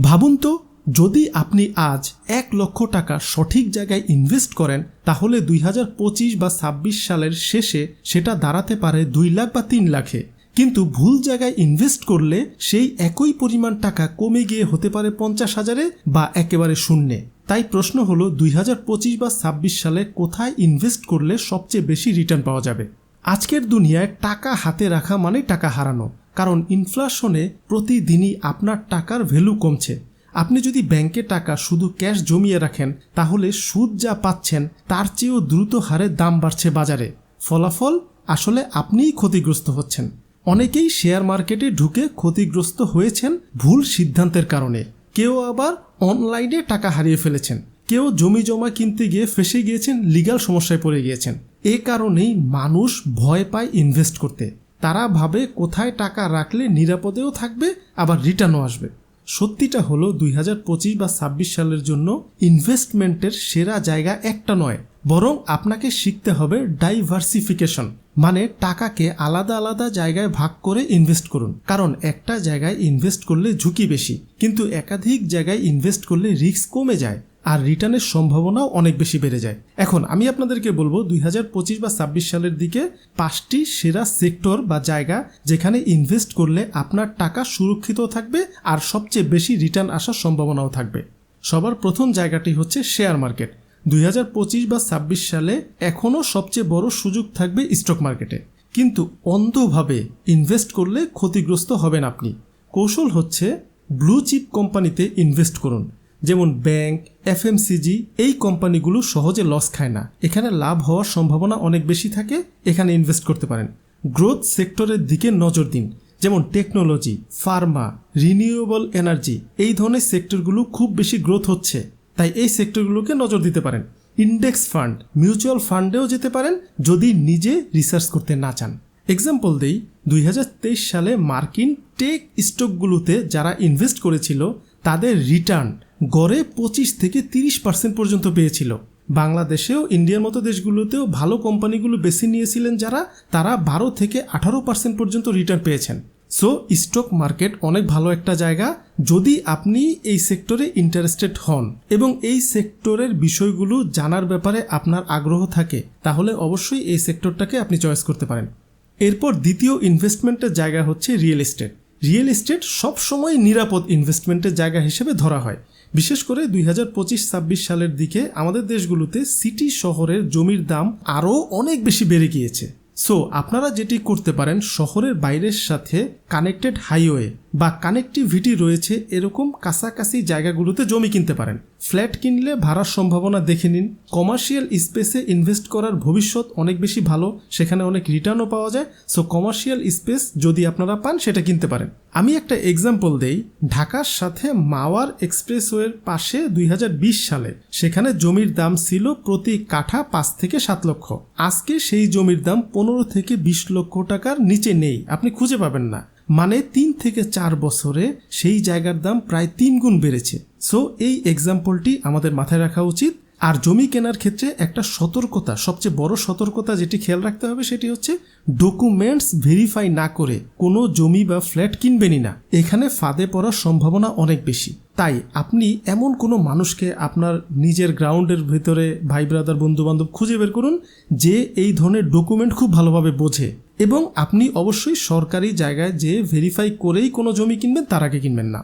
ভাবুন তো, যদি আপনি আজ এক লক্ষ টাকা সঠিক জায়গায় ইনভেস্ট করেন, তাহলে দুই হাজার পঁচিশ বা ছাব্বিশ সালের শেষে সেটা দাঁড়াতে পারে দুই লাখ বা তিন লাখে। কিন্তু ভুল জায়গায় ইনভেস্ট করলে সেই একই পরিমাণ টাকা কমে গিয়ে হতে পারে পঞ্চাশ হাজারে বা একেবারে শূন্যে। তাই প্রশ্ন হলো, দুই হাজার পঁচিশ বা ছাব্বিশ সালে কোথায় ইনভেস্ট করলে সবচেয়ে বেশি রিটার্ন পাওয়া যাবে? আজকের দুনিয়ায় টাকা হাতে রাখা মানে টাকা হারানো। কারণ ইনফ্লেশনে প্রতিদিনই আপনার টাকার ভ্যালু কমছে। আপনি যদি ব্যাংকে টাকা শুধু ক্যাশ জমিয়ে রাখেন, তাহলে সুদ যা পাচ্ছেন, তার চেয়েও দ্রুত হারে দাম বাড়ছে বাজারে। ফলাফল, আসলে আপনিই ক্ষতিগ্রস্ত হচ্ছেন। অনেকেই শেয়ার মার্কেটে ঢুকে ক্ষতিগ্রস্ত হয়েছেন ভুল সিদ্ধান্তের কারণে। কেউ আবার অনলাইনে টাকা হারিয়ে ফেলেছেন। কেউ জমি জমা কিনতে গিয়ে ফেসে গিয়েছেন লিগাল সমস্যায় পড়ে গিয়েছেন। এ কারণেই মানুষ ভয় পায় ইনভেস্ট করতে। তারা ভাবে কোথায় টাকা রাখলে নিরাপদেও থাকবে, আবার রিটার্নও আসবে। সত্যিটা হলো দুই হাজার পঁচিশ বা ছাব্বিশ সালের জন্য ইনভেস্টমেন্টের সেরা জায়গা একটা নয়, বরং আপনাকে শিখতে হবে ডাইভার্সিফিকেশন মানে টাকাকে আলাদা আলাদা জায়গায় ভাগ করে ইনভেস্ট করুন। কারণ একটা জায়গায় ইনভেস্ট করলে ঝুঁকি বেশি, কিন্তু একাধিক জায়গায় ইনভেস্ট করলে রিস্ক কমে যায়। আর রিটার্নের সম্ভাবনাও অনেক বেশি বেড়ে যায়। এখন আমি আপনাদেরকে বলব দুই হাজার পঁচিশ বা ছাব্বিশ সালের দিকে পাঁচটি সেরা সেক্টর বা জায়গা যেখানে ইনভেস্ট করলে আপনার টাকা সুরক্ষিত থাকবে আর সবচেয়ে বেশি রিটার্ন আসার সম্ভাবনাও থাকবে। সবার প্রথম জায়গাটি হচ্ছে শেয়ার মার্কেট। দুই হাজার পঁচিশ বা ছাব্বিশ সালে এখনও সবচেয়ে বড় সুযোগ থাকবে স্টক মার্কেটে। কিন্তু অন্ধভাবে ইনভেস্ট করলে ক্ষতিগ্রস্ত হবেন আপনি। কৌশল হচ্ছে ব্লু চিপ কোম্পানিতে ইনভেস্ট করুন। যেমন ব্যাংক, এফএমসিজি, এই কোম্পানিগুলো সহজে লস খায় না। এখানে লাভ হওয়ার সম্ভাবনা অনেক বেশি থাকে, এখানে ইনভেস্ট করতে পারেন। গ্রোথ সেক্টরের দিকে নজর দিন, যেমন টেকনোলজি ফার্মা রিনিউয়েবল এনার্জি এই ধরনের সেক্টরগুলো খুব বেশি গ্রোথ হচ্ছে। তাই এই সেক্টরগুলোকে নজর দিতে পারেন। ইন্ডেক্স ফান্ড মিউচুয়াল ফান্ডেও যেতে পারেন, যদি নিজে রিসার্চ করতে না চান। এক্সাম্পল দেই, দুই হাজার তেইশ সালে মার্কিন টেক স্টকগুলোতে যারা ইনভেস্ট করেছিল, তাদের রিটার্ন গড়ে পঁচিশ থেকে তিরিশ পার্সেন্ট পর্যন্ত পেয়েছিল। বাংলাদেশেও ইন্ডিয়ার মতো দেশগুলোতেও ভালো কোম্পানিগুলো বেছে নিয়েছিলেন যারা, তারা বারো থেকে আঠারো পার্সেন্ট পর্যন্ত রিটার্ন পেয়েছেন। সো স্টক মার্কেট অনেক ভালো একটা জায়গা। যদি আপনি এই সেক্টরে ইন্টারেস্টেড হন এবং এই সেক্টরের বিষয়গুলো জানার ব্যাপারে আপনার আগ্রহ থাকে, তাহলে অবশ্যই এই সেক্টরটাকে আপনি চয়েস করতে পারেন। এরপর দ্বিতীয় ইনভেস্টমেন্টের জায়গা হচ্ছে রিয়েল এস্টেট রিয়েল এস্টেট সবসময় নিরাপদ ইনভেস্টমেন্টের জায়গা হিসেবে ধরা হয়। বিশেষ করে দুই হাজার পঁচিশ, ছাব্বিশ সালের দিকে আমাদের দেশগুলোতে সিটি শহরের জমির দাম আরও অনেক বেশি বেড়ে গিয়েছে। সো আপনারা যেটি করতে পারেন, শহরের বাইরের সাথে কানেক্টেড হাইওয়ে বা কানেক্টিভিটি রয়েছে এরকম কাছাকাছি জায়গাগুলোতে জমি কিনতে পারেন। ফ্ল্যাট কিনলে ভাড়ার সম্ভাবনা দেখে নিন। কমার্শিয়াল স্পেসে ইনভেস্ট করার ভবিষ্যৎ অনেক বেশি ভালো, সেখানে অনেক রিটার্নও পাওয়া যায়। সো কমার্শিয়াল স্পেস যদি আপনারা পান, সেটা কিনতে পারেন। আমি একটা এক্সাম্পল দেই। ঢাকার সাথে মাওয়ার এক্সপ্রেসওয়ের পাশে দুই হাজার বিশ সালে, সেখানে জমির দাম ছিল প্রতি কাঠা পাঁচ থেকে সাত লক্ষ। আজকে সেই জমির দাম পনেরো থেকে বিশ লক্ষ টাকার নিচে নেই। আপনি খুঁজে পাবেন না। মানে তিন থেকে চার বছরে সেই জায়গার দাম প্রায় তিন গুণ বেড়েছে। সো এই এক্সাম্পলটি আমাদের মাথায় রাখা উচিত। আর জমি কেনার ক্ষেত্রে একটা সতর্কতা, সবচেয়ে বড় সতর্কতা যেটি খেয়াল রাখতে হবে সেটি হচ্ছে ডকুমেন্টস ভেরিফাই না করে কোনো জমি বা ফ্ল্যাট কিনবেনই না। এখানে ফাঁদে পড়ার সম্ভাবনা অনেক বেশি। তাই আপনি এমন কোনো মানুষকে আপনার নিজের গ্রাউন্ডের ভিতরে ভাই ব্রাদার বন্ধু বান্ধব খুঁজে বের করুন যে এই ধরনের ডকুমেন্ট খুব ভালোভাবে বোঝে। এবং আপনি অবশ্যই সরকারি জায়গায় যে ভেরিফাই করেই কোনো জমি কিনবেন, তার আগে কিনবেন না।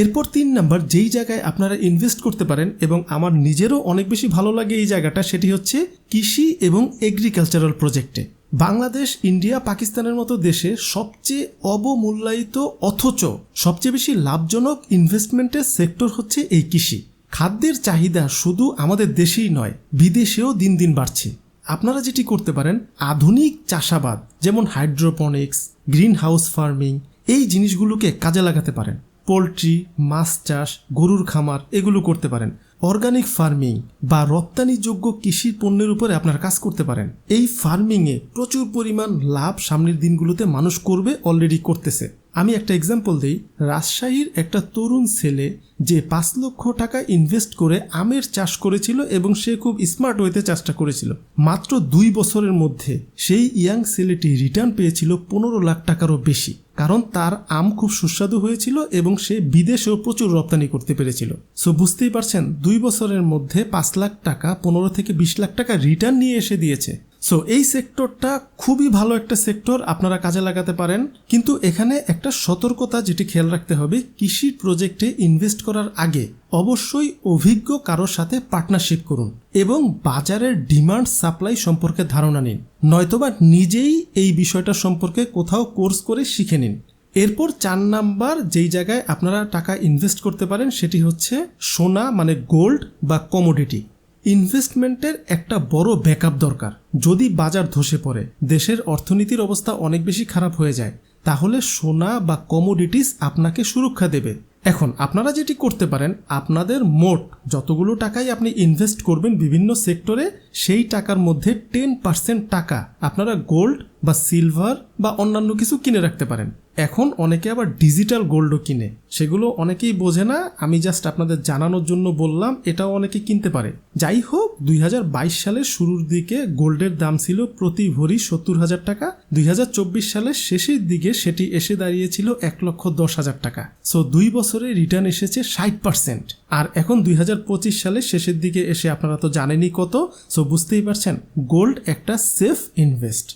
এরপর তিন নাম্বার, যেই জায়গায় আপনারা ইনভেস্ট করতে পারেন এবং আমার নিজেরও অনেক বেশি ভালো লাগে এই জায়গাটা, সেটি হচ্ছে কৃষি এবং এগ্রিকালচারাল প্রজেক্টে বাংলাদেশ, ইন্ডিয়া, পাকিস্তানের মতো দেশে সবচেয়ে অবমূল্যায়িত অথচ সবচেয়ে বেশি লাভজনক ইনভেস্টমেন্টের সেক্টর হচ্ছে এই কৃষি। খাদ্যের চাহিদা শুধু আমাদের দেশেই নয়, বিদেশেও দিন দিন বাড়ছে। আপনারা যেটি করতে পারেন, আধুনিক চাষাবাদ, যেমন হাইড্রোপনিক্স গ্রিন হাউস ফার্মিং এই জিনিসগুলোকে কাজে লাগাতে পারেন। পোলট্রি, মাছ চাষ, গরুর খামার, এগুলো করতে পারেন। অর্গানিক ফার্মিং বা রপ্তানিযোগ্য কৃষির পণ্যের উপরে আপনার কাজ করতে পারেন। এই ফার্মিংয়ে প্রচুর পরিমাণ লাভ সামনের দিনগুলোতে মানুষ করবে, অলরেডি করতেছে। আমি একটা এক্সাম্পল দিই। রাজশাহীর একটা তরুণ ছেলে যে পাঁচ লক্ষ টাকা ইনভেস্ট করে আমের চাষ করেছিল এবং সে খুব স্মার্ট ওয়েতে চাষটা করেছিল। মাত্র দুই বছরের মধ্যে সেই ইয়াং ছেলেটি রিটার্ন পেয়েছিল পনেরো লাখ টাকারও বেশি। কারণ তার আম খুব সুস্বাদু হয়েছিল এবং সে বিদেশেও প্রচুর রপ্তানি করতে পেরেছিল। সো বুঝতেই পারছেন, দুই বছরের মধ্যে পাঁচ লাখ টাকা, পনেরো থেকে বিশ লাখ টাকা রিটার্ন নিয়ে এসে দিয়েছে। সো এই সেক্টরটা খুবই ভালো একটা সেক্টর আপনারা কাজে লাগাতে পারেন। কিন্তু এখানে একটা সতর্কতা যেটি খেয়াল রাখতে হবে কৃষি প্রজেক্টে ইনভেস্ট করার আগে অবশ্যই অভিজ্ঞ কারোর সাথে পার্টনারশিপ করুন এবং বাজারের ডিমান্ড সাপ্লাই সম্পর্কে ধারণা নিন। নয়তোবা নিজেই এই বিষয়টা সম্পর্কে কোথাও কোর্স করে শিখে নিন। এরপর চার নাম্বার যেই জায়গায় আপনারা টাকা ইনভেস্ট করতে পারেন, সেটি হচ্ছে সোনা মানে গোল্ড বা কমোডিটি ইনভেস্টমেন্টের একটা বড় ব্যাকআপ দরকার। যদি বাজার ধসে পড়ে, দেশের অর্থনীতির অবস্থা অনেক বেশি খারাপ হয়ে যায়, তাহলে সোনা বা কমোডিটিস আপনাকে সুরক্ষা দেবে। এখন, আপনারা যেটি করতে পারেন, আপনাদের মোট যতগুলো টাকাই আপনি ইনভেস্ট করবেন বিভিন্ন সেক্টরে সেই টাকার মধ্যে টেন পার্সেন্ট টাকা আপনারা গোল্ড বা সিলভার বা অন্যান্য কিছু কিনে রাখতে পারেন। এখন অনেকে আবার ডিজিটাল গোল্ডও কিনে। সেগুলো অনেকেই বোঝে না, আমি জাস্ট আপনাদের জানানোর জন্য বললাম, এটাও অনেকে কিনতে পারে। যাই হোক, দুই হাজার বাইশ সালের শুরুর দিকে গোল্ডের দাম ছিল প্রতি ভরি সত্তর হাজার টাকা, দুই হাজার চব্বিশ সালের শেষের দিকে সেটি এসে দাঁড়িয়েছিল এক লক্ষ দশ হাজার টাকা। সো দুই বছরে রিটার্ন এসেছে ষাট পার্সেন্ট আর এখন দুই হাজার পঁচিশ সালের শেষের দিকে এসে আপনারা তো জানেনই কত। সো বুঝতেই পারছেন গোল্ড একটা সেফ ইনভেস্ট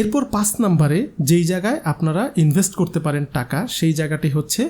এরপর পাঁচ নাম্বারে যেই জায়গায় আপনারা ইনভেস্ট করতে পারেন টাকা, সেই জায়গাটি হচ্ছে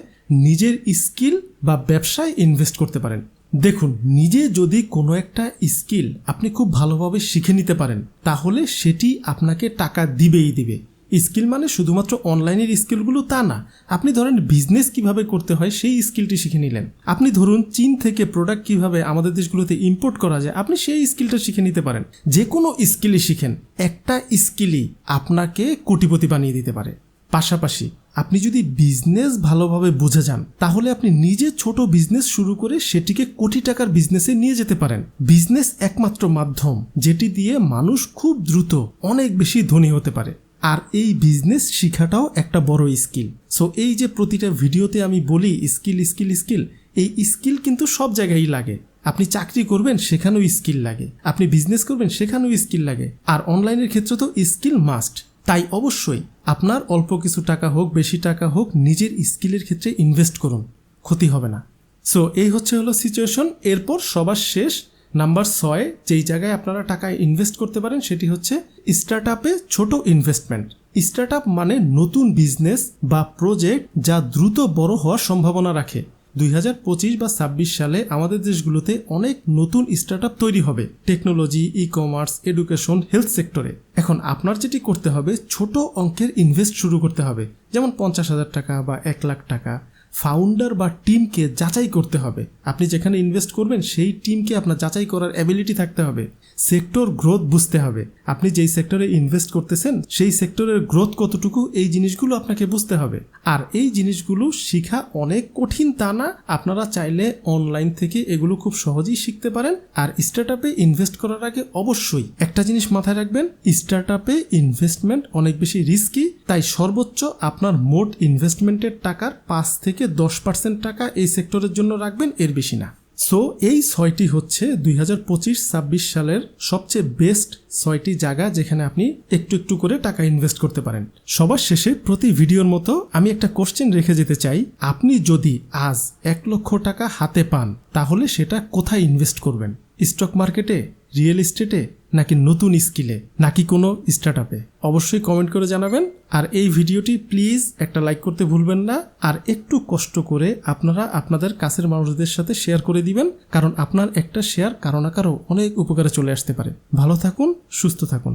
নিজের স্কিল বা ব্যবসায় ইনভেস্ট করতে পারেন। দেখুন, নিজে যদি কোনো একটা স্কিল আপনি খুব ভালোভাবে শিখে নিতে পারেন, তাহলে সেটি আপনাকে টাকা দিবেই দিবে। স্কিল মানে শুধুমাত্র অনলাইনের স্কিলগুলো তা না, আপনি ধরেন বিজনেস কীভাবে করতে হয় সেই স্কিলটি শিখে নিলেন। আপনি ধরুন চীন থেকে প্রোডাক্ট কীভাবে আমাদের দেশগুলোতে ইম্পোর্ট করা যায়, আপনি সেই স্কিলটা শিখে নিতে পারেন। যে কোনো স্কিলই শিখেন, একটা স্কিলই আপনাকে কোটিপতি বানিয়ে দিতে পারে। পাশাপাশি আপনি যদি বিজনেস ভালোভাবে বুঝে যান, তাহলে আপনি নিজে ছোট বিজনেস শুরু করে সেটিকে কোটি টাকার বিজনেসে নিয়ে যেতে পারেন। বিজনেস একমাত্র মাধ্যম, যেটি দিয়ে মানুষ খুব দ্রুত অনেক বেশি ধনী হতে পারে। আর এই বিজনেস শিখাটাও একটা বড় স্কিল সো এই যে প্রতিটা ভিডিওতে আমি বলি স্কিল স্কিল স্কিল এই স্কিল কিন্তু সব জায়গায় লাগে। আপনি চাকরি করবেন, সেখানেও স্কিল লাগে। আপনি বিজনেস করবেন, সেখানেও স্কিল লাগে। আর অনলাইনের ক্ষেত্রে তো স্কিল মাস্ট তাই অবশ্যই আপনার অল্প কিছু টাকা হোক, বেশি টাকা হোক, নিজের স্কিলের ক্ষেত্রে ইনভেস্ট করুন। ক্ষতি হবে না। সো এই হচ্ছে হলো সিচুয়েশন এরপর সবার শেষ নাম্বার ছয়, যেই জায়গায় আপনারা টাকা ইনভেস্ট করতে পারেন, সেটি হচ্ছে স্টার্ট আপে ছোট ইনভেস্টমেন্ট স্টার্ট আপ মানে নতুন বিজনেস বা প্রজেক্ট যা দ্রুত বড় হওয়ার সম্ভাবনা রাখে। দুই হাজার পঁচিশ বা ছাব্বিশ সালে আমাদের দেশগুলোতে অনেক নতুন স্টার্ট তৈরি হবে। Technology e commerce education health সেক্টরে এখন আপনার যেটি করতে হবে, ছোট অঙ্কের ইনভেস্ট শুরু করতে হবে। যেমন পঞ্চাশ হাজার টাকা বা এক লাখ টাকা। ফাউন্ডার বা টিমকে যাচাই করতে হবে। আপনি যেখানে ইনভেস্ট করবেন, সেই টিমকে আপনার যাচাই করার অ্যাবিলিটি থাকতে হবে। সেক্টর গ্রোথ বুঝতে হবে। আপনি যেই সেক্টরে ইনভেস্ট করতেছেন, সেই সেক্টরের গ্রোথ কতটুকু, এই জিনিসগুলো আপনাকে বুঝতে হবে। আর এই জিনিসগুলো শিখা অনেক কঠিন তা না। আপনারা চাইলে অনলাইন থেকে এগুলো খুব সহজেই শিখতে পারেন। আর স্টার্ট আপে ইনভেস্ট করার আগে অবশ্যই একটা জিনিস মাথায় রাখবেন স্টার্ট আপে ইনভেস্টমেন্ট অনেক বেশি রিস্কি তাই সর্বোচ্চ আপনার মোট ইনভেস্টমেন্টের টাকার পাঁচ থেকে দশ পার্সেন্ট টাকা এই সেক্টরের জন্য রাখবেন, এর বেশি না। সো এই ছয়টি হচ্ছে দুই হাজার পঁচিশ ছাব্বিশ সালের সবচেয়ে বেস্ট ছয়টি জায়গা যেখানে আপনি একটু একটু করে টাকা ইনভেস্ট করতে পারেন। সবার শেষে প্রতি ভিডিওর মতো আমি একটা কোশ্চেন রেখে যেতে চাই। আপনি যদি আজ এক লক্ষ টাকা হাতে পান, তাহলে সেটা কোথায় ইনভেস্ট করবেন? স্টক মার্কেটে রিয়েল এস্টেটে নাকি নতুন স্কিলে, নাকি কোনো স্টার্ট আপে অবশ্যই কমেন্ট করে জানাবেন। আর এই ভিডিওটি প্লিজ একটা লাইক করতে ভুলবেন না। আর একটু কষ্ট করে আপনারা আপনাদের কাছের মানুষদের সাথে শেয়ার করে দিবেন, কারণ আপনার একটা শেয়ার কারও না কারও অনেক উপকারে চলে আসতে পারে। ভালো থাকুন, সুস্থ থাকুন।